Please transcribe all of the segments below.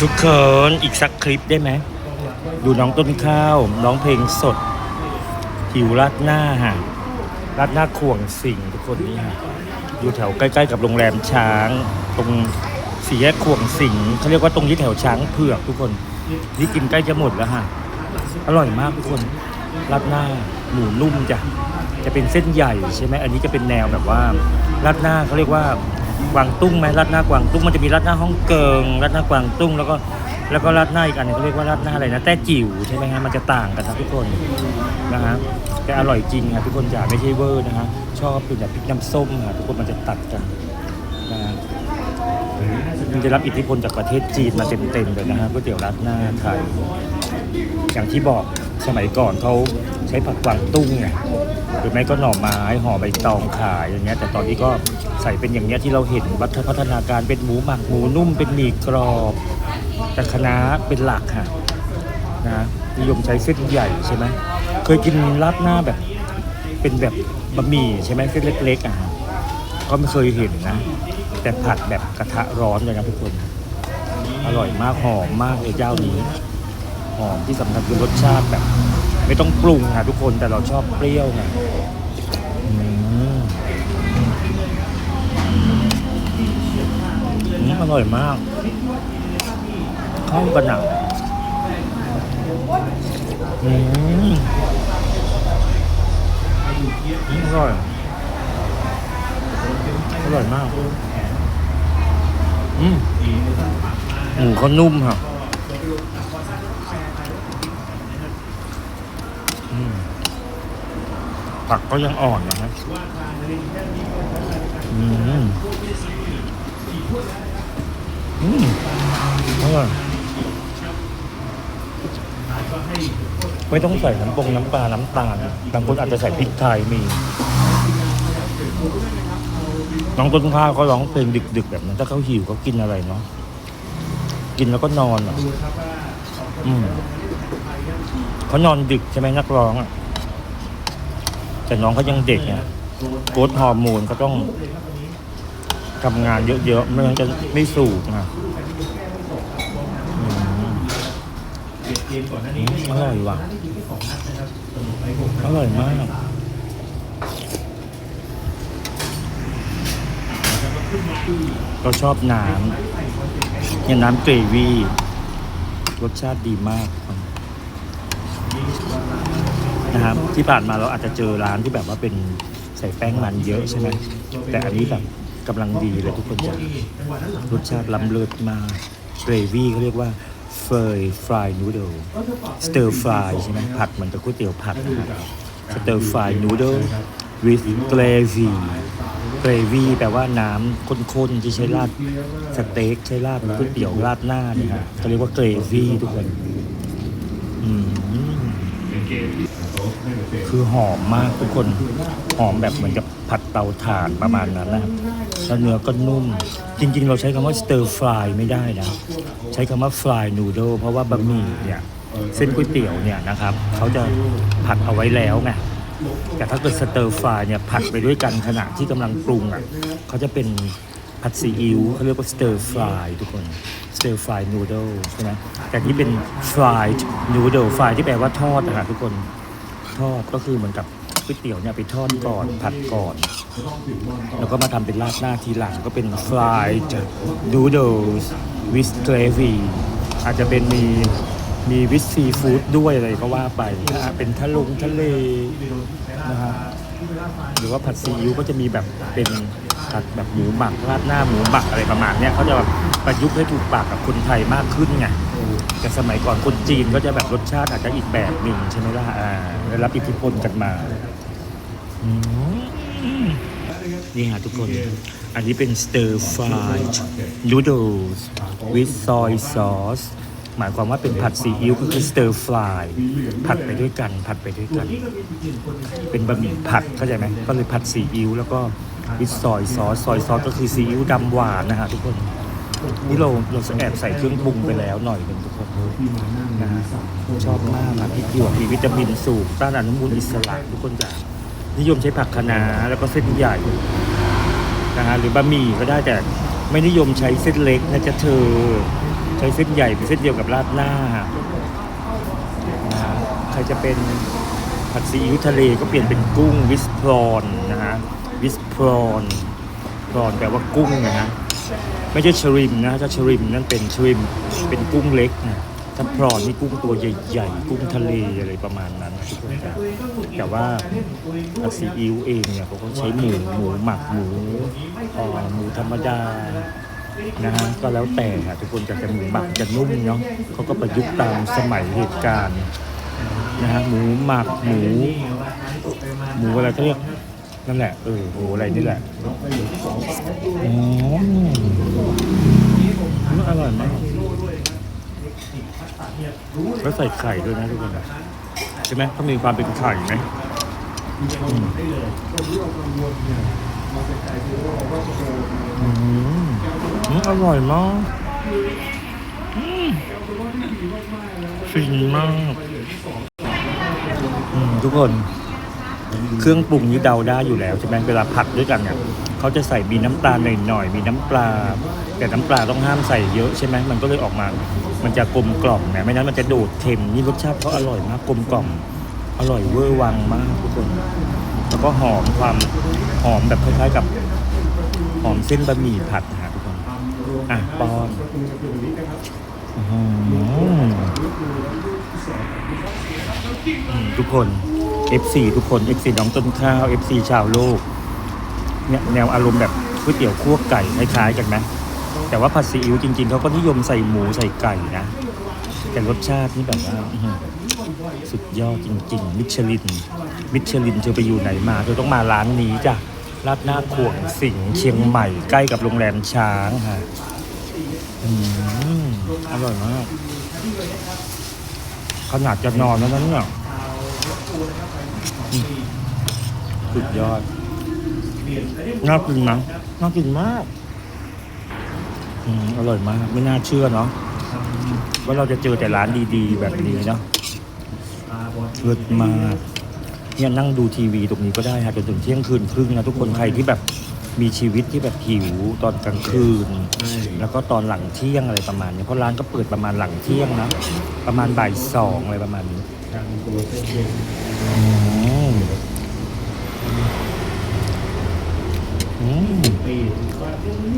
ทุกคนอีกสักคลิปได้ไหม ดูน้องต้นข้าวน้องเพลงสด หิวรัดหน้าฮะรัดหน้าข่วงสิงทุกคนนี่ฮะอยู่แถวใกล้ๆกับโรงแรมช้าง ตรงสี่แยกข่วงสิงเขาเรียกว่าตรงที่แถวช้างเผือกทุกคนนี่กินใกล้จะหมดแล้วฮะอร่อยมากทุกคนรัดหน้าหมูนุ่มจ้ะจะเป็นเส้นใหญ่ใช่ไหมอันนี้จะเป็นแนวแบบว่ารัดหน้าเขาเรียกว่า กวางตุ้งไหมรัดหน้ากวางตุ้งมันจะมีรัดหน้าฮ่องเกิงรัดหน้ากวางตุ้งแล้วก็แล้วก็รัดหน้าอีกอันนึงเขาเรียกว่ารัดหน้าอะไรนะแต้จิ๋วใช่ไหมฮะมันจะต่างกันนะทุกคนนะฮะแต่อร่อยจริงครับทุกคนจ๋าไม่ใช่เวอร์นะฮะชอบเป็นแบบพริกน้ำส้มฮะทุกคนมันจะตัดกันนะฮะมันจะรับอิทธิพลจากประเทศจีนมาเต็มๆเลยนะฮะก๋วยเตี๋ยวรัดหน้าไทยอย่างที่บอกสมัยก่อนเขา ใช้ผักกวางตุ้งไงหรือไม่ก็หน่อไม้ห่อใบตองขายอย่างเงี้ยแต่ตอนนี้ก็ใส่เป็นอย่างเงี้ยที่เราเห็นวัฒพัฒนาการเป็นหมูหมักหมูนุ่มเป็นหมี่กรอบแต่คณะเป็นหลักค่ะนะนิยมใช้เส้นใหญ่ใช่ไหมเคยกินราดหน้าแบบเป็นแบบบะหมี่ใช่ไหมเส้นเล็กๆอะก็ไม่เคยเห็นนะ แต่ผัดแบบกระทะร้อนเลยนะทุกคน อร่อยมากหอมมากเลยเจ้านี้หอมที่สำคัญคือรสชาติแบบ ไม่ต้องปรุงค่ะทุกคนแต่เราชอบเปรี้ยวไงอืมอืมอร่อยมาก เข้ากันหนักอืมอืมอร่อย อร่อยมาก อืมหมูเขานุ่มค่ะ อืม ผักก็ยังอ่อนนะครับอืมอืมอร่อยไม่ต้องใส่น้ำปงน้ำปลา น้ำตาลบางคนอาจจะใส่พริกไทยมี น้องต้นข้าวเขาร้องเพลงดึก ๆ แบบนั้นถ้าเขาหิวเขากินอะไรเนาะกินแล้วก็นอนอะอืม เขานอนดึกใช่ไหมนักร้องอะแต่น้องเขายังเด็กไงโกรทฮอร์โมนก็ต้องทำงานเยอะๆไม่งั้นจะไม่สูบนะอืมอืมอร่อยว่ะอร่อยมากเราชอบน้ำอย่างน้ำเกรวี่รสชาติดีมาก นะครับที่ผ่านมาเราอาจจะเจอร้านที่แบบว่าเป็นใส่แป้งมันเยอะใช่ไหมแต่อันนี้แบบกำลังดีเลยทุกคนจะรสชาติล้ำเลิศมากเกรวี่เขาเรียกว่าเฟยฟรายนูโดสเตอร์ฟรายใช่ไหมผัดเหมือนกับก๋วยเตี๋ยวผัดนะครับสเตอร์ฟรายนูโด with gravy gravy แปลว่าน้ำข้นๆ ที่ใช้ราดสเต็กใช้ราดก๋วยเตี๋ยวราดหน้าเนี่ยฮะเขาเรียกว่า gravy ทุกคน อืม คือหอมมากทุกคนหอมแบบเหมือนกับผัดเตาถ่านประมาณนั้นนะครับแล้วเนื้อก็นุ่ม จริง ๆ เราใช้คำว่า stir fry ไม่ได้นะ ใช้คำว่า fry noodle เพราะว่าบะหมี่เนี่ยเส้นก๋วยเตี๋ยวเนี่ยนะครับเขาจะผัดเอาไว้แล้วไงแต่ถ้าเกิด stir fry เนี่ยผัดไปด้วยกันขณะที่กำลังปรุงอะเขาจะเป็นผัดซีอิ๊วเขาเรียกว่า stir fry ทุกคน stir fry noodle ใช่ไหมแต่นี่เป็น fried noodle fry ที่แปลว่าทอดนะครับทุกคน ทอดก็คือเหมือนกับก๋วยเตี๋ยวเนี่ยไปทอดก่อนผัดก่อน แล้วก็มาทำเป็นราดหน้าทีหลังก็เป็น fried noodles with gravy อาจจะเป็นมีมีวิสซีฟู้ดด้วยอะไรก็ว่าไปนะฮะเป็นทะลงทะเลนะฮะหรือว่าผัดซีอิ๊วก็จะมีแบบเป็นผัดแบบหมูหมักราดหน้าหมูหมักอะไรประมาณเนี้ยเขาจะแบบประยุกต์ให้ถูกปากกับคนไทยมากขึ้นไง แต่สมัยก่อนคนจีนก็จะแบบรสชาติอาจจะอีกแบบหนึ่งใช่ไหมล่ะอ่าได้รับอิทธิพลกันมาอืมนี่ฮะทุกคน อันนี้เป็น stir fried noodles with soy sauce หมายความว่าเป็นผัดซีอิ๊วก็คือ stir fry ผัดไปด้วยกัน ผัดไปด้วยกัน เป็นบะหมี่ผัดเข้าใจไหมก็เลยผัดซีอิ๊วแล้วก็ with soy sauce soy sauce ก็คือซีอิ๊วดำหวานนะฮะทุกคน นี่เราเราแอบใส่เครื่องปรุงไปแล้วหน่อยหนึ่งทุกคนนะฮะชอบมากนะพริกหยวกมีวิตามินสูงต้านอนุมูลอิสระทุกคนจะนิยมใช้ผักคะน้าแล้วก็เส้นใหญ่นะฮะหรือบะหมี่ก็ได้แต่ไม่นิยมใช้เส้นเล็กนะจ๊ะเธอ ใช้เส้นใหญ่เป็นเส้นเดียวกับราดหน้านะฮะใครจะเป็นผัดซีอิ๊วทะเลก็เปลี่ยนเป็นกุ้งวิสพรอนนะฮะวิสพรอนพรอนแปลว่ากุ้งนะฮะ ไม่ใช่ชริมนะถ้าชริมนั่นเป็นชริมเป็นกุ้งเล็กนะถ้าพรอนนี่กุ้งตัวใหญ่ๆ กุ้งทะเลอะไรประมาณนั้นนะทุกคนจ้ะแต่ว่าผัดซีอิ๊วเองเนี่ยเขาก็ใช้หมูหมูหมักหมูหมูธรรมดานะฮะก็แล้วแต่ค่ะทุกคนจะจะหมูหมักจะนุ่มเนาะเขาก็ประยุกต์ตามสมัยเหตุการณ์นะฮะหมูหมักหมูหมูอะไรเขาเรียก นั่นแหละเออหมูอะไรนี่แหละอืมอร่อยมากแล้วใส่ไข่ด้วยนะทุกคนใช่ไหมต้องมีความเป็นไข่ไหมอืมอร่อยมากฟินมากทุกคน เครื่องปรุงนี้เดาได้อยู่แล้วใช่ไหมเวลาผัดด้วยกันเนี่ยเขาจะใส่มีน้ำตาลหน่อยๆมีน้ำปลา แต่น้ำปลาต้องห้ามใส่เยอะใช่ไหมมันก็เลยออกมา มันจะกลมกล่อมนะไม่นั้นมันจะโดดเค็มนี่รสชาติเขาอร่อยมากกลมกล่อมอร่อยเวอร์วังมากทุกคนแล้วก็หอมความหอมแบบคล้ายๆกับหอมเส้นบะหมี่ผัดนะทุกคนอะป้อน ทุกคน FC ทุกคน FC น้องต้นข้าว FC ชาวโลก เนี่ยแนวอารมณ์แบบก๋วยเตี๋ยวคั่วไก่คล้ายๆกันไหมแต่ว่าผัดซีอิ๊วจริงๆ เขาก็นิยมใส่หมูใส่ไก่นะ แต่รสชาตินี่แบบว่าสุดยอดจริง ๆ มิชลิน มิชลินเธอไปอยู่ไหนมาเธอต้องมาร้านนี้จ้ะราดหน้าขวงสิงห์เชียงใหม่ ใกล้กับโรงแรมช้างฮะ อร่อยมากขนาดจะนอนแล้วนั้นเนี่ยสุดยอด น่ากินนะน่ากินมากอืมอร่อยมาก ไม่น่าเชื่อเนาะว่าเราจะเจอแต่ร้านดีๆ แบบนี้เนาะเลิศมากเนี่ยนั่งดูทีวีตรงนี้ก็ได้ฮะจนถึงเที่ยงคืนครึ่งนะทุกคนใครที่แบบ มีชีวิตที่แบบหิวตอนกลางคืน แล้วก็ตอนหลังเที่ยงอะไรประมาณนี้เพราะร้านก็เปิดประมาณหลังเที่ยงนะ ประมาณบ่ายสองอะไรประมาณนี้อืมอืม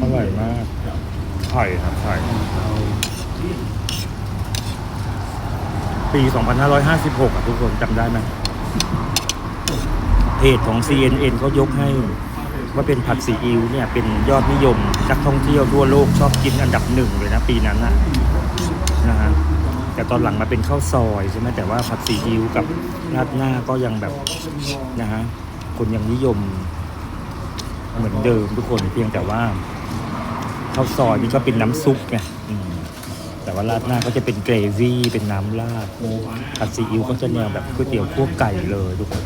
อร่อยมากไข่ครับไข่ปี 2556อะทุกคนจำได้ไหมเพจของ CNN เขายกให้ ว่าเป็นผัดซีอิ๊วเนี่ยเป็นยอดนิยมนักท่องเที่ยวทั่วโลกชอบกินอันดับหนึ่งเลยนะปีนั้นนะนะฮะแต่ตอนหลังมาเป็นข้าวซอยใช่ไหมแต่ว่าผัดซีอิ๊วกับราดหน้าก็ยังแบบนะฮะคนยังนิยม เหมือนเดิมทุกคนเพียงแต่ว่าข้าวซอยนี่ก็เป็นน้ำซุปไงแต่ว่าราดหน้าก็จะเป็นเกรวี่เป็นน้ำราดผัดซีอิ๊วก็จะแนวแบบก๋วยเตี๋ยวคั่วไก่เลยทุกคน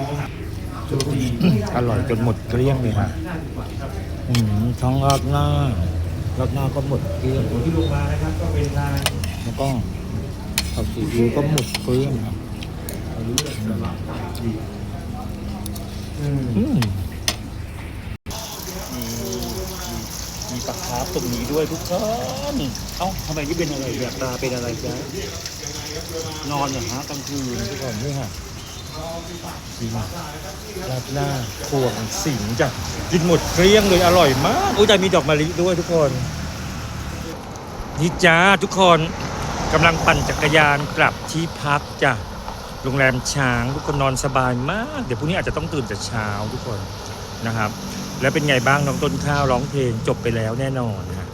อืมอร่อยจนหมดเกลี้ยงเลยค่ะอืมท้องราดหน้าราดหน้าก็หมดเกลี้ยงที่ลงมานะครับก็เป็นลายแล้วก็ผักซีอิ๊วก็หมดเกลี้ยงครับอืมมีมีปลาคาร์ฟตรงนี้ด้วยทุกคนเอ้าทำไมนี่เป็นอะไรเนี่ยตาเป็นอะไรจ๊ะนอนเหรอฮะกลางคืนทุกคนนี่ค่ะจ ราดหน้าขวงสิงจ้ะกินหมดเกลี้ยงเลยอร่อยมากอุ้ยแต่มีดอกมะลิด้วยทุกคน นี่จ้าทุกคนกำลังปั่นจักรยานกลับที่พักจ้ะโรงแรมช้างทุกคนนอนสบายมาก เดี๋ยวพรุ่งนี้อาจจะต้องตื่นแต่เช้าทุกคนนะครับ แล้วเป็นไงบ้างน้องต้นข้าวร้องเพลงจบไปแล้วแน่นอนนะ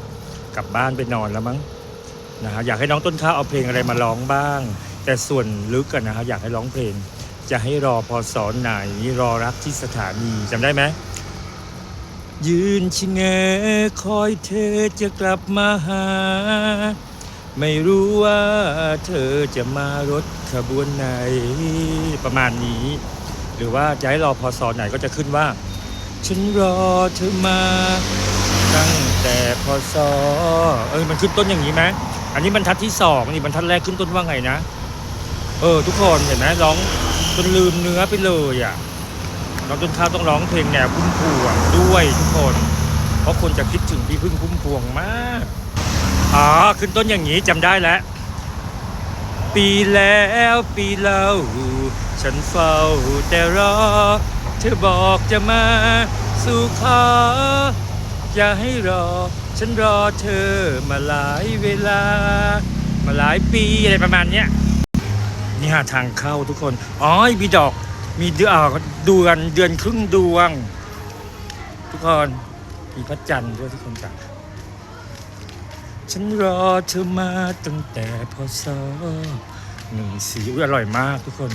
กลับบ้านไปนอนแล้วมั้งนะฮะอยากให้น้องต้นข้าวเอาเพลงอะไรมาร้องบ้าง แต่ส่วนลึกกันนะครับอยากให้ร้องเพลง จะให้รอพอสอนไหนรอรักที่สถานีจำได้ไหมยืนชิงเงคอยเธอจะกลับมาหา ไม่รู้ว่าเธอจะมารถขบวนไหนประมาณนี้ หรือว่าจะให้รอพอสอนไหนก็จะขึ้นว่า ฉันรอเธอมา ตั้งแต่พอสอเออมันขึ้นต้นอย่างนี้ไหมอันนี้บรรทัดที่สองนี่บรรทัดแรกขึ้นต้นว่าไงนะ เออ ทุกคนเห็นไหมร้อง จนลืมเนื้อไปเลยอะน้องต้นข้าวต้องร้องเพลงแนวพุ่มพวงด้วยทุกคน เพราะคนจะคิดถึงพี่พึ่งพุ่มพวงมากอ๋อขึ้นต้นอย่างนี้จำได้แล้วปีแล้วปีเล่าฉันเฝ้าแต่รอ เธอบอกจะมาสู่ขออย่าให้รอ ฉันรอเธอมาหลายเวลา มาหลายปีอะไรประมาณเนี้ย นี่หาทางเข้าทุกคน อ๋อ มีดอก มีเดือนเดือนเดือนครึ่งดวง ทุกคนมีพระจันทร์ด้วยทุกคนจ้ะฉันรอเธอมาตั้งแต่พศหนึ่งสีอุ๊ยอร่อยมากทุกคน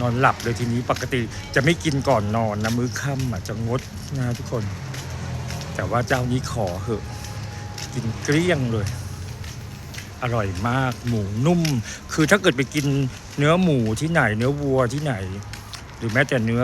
นอนหลับเลยทีนี้ปกติจะไม่กินก่อนนอนนะมื้อค่ำอะจะงดนะทุกคน แต่ว่าเจ้านี้ขอเหอะ กินเกลี้ยงเลย อร่อยมากหมูนุ่ม คือถ้าเกิดไปกิน เนื้อหมูที่ไหน เนื้อวัวที่ไหน หรือแม้แต่เนื้อ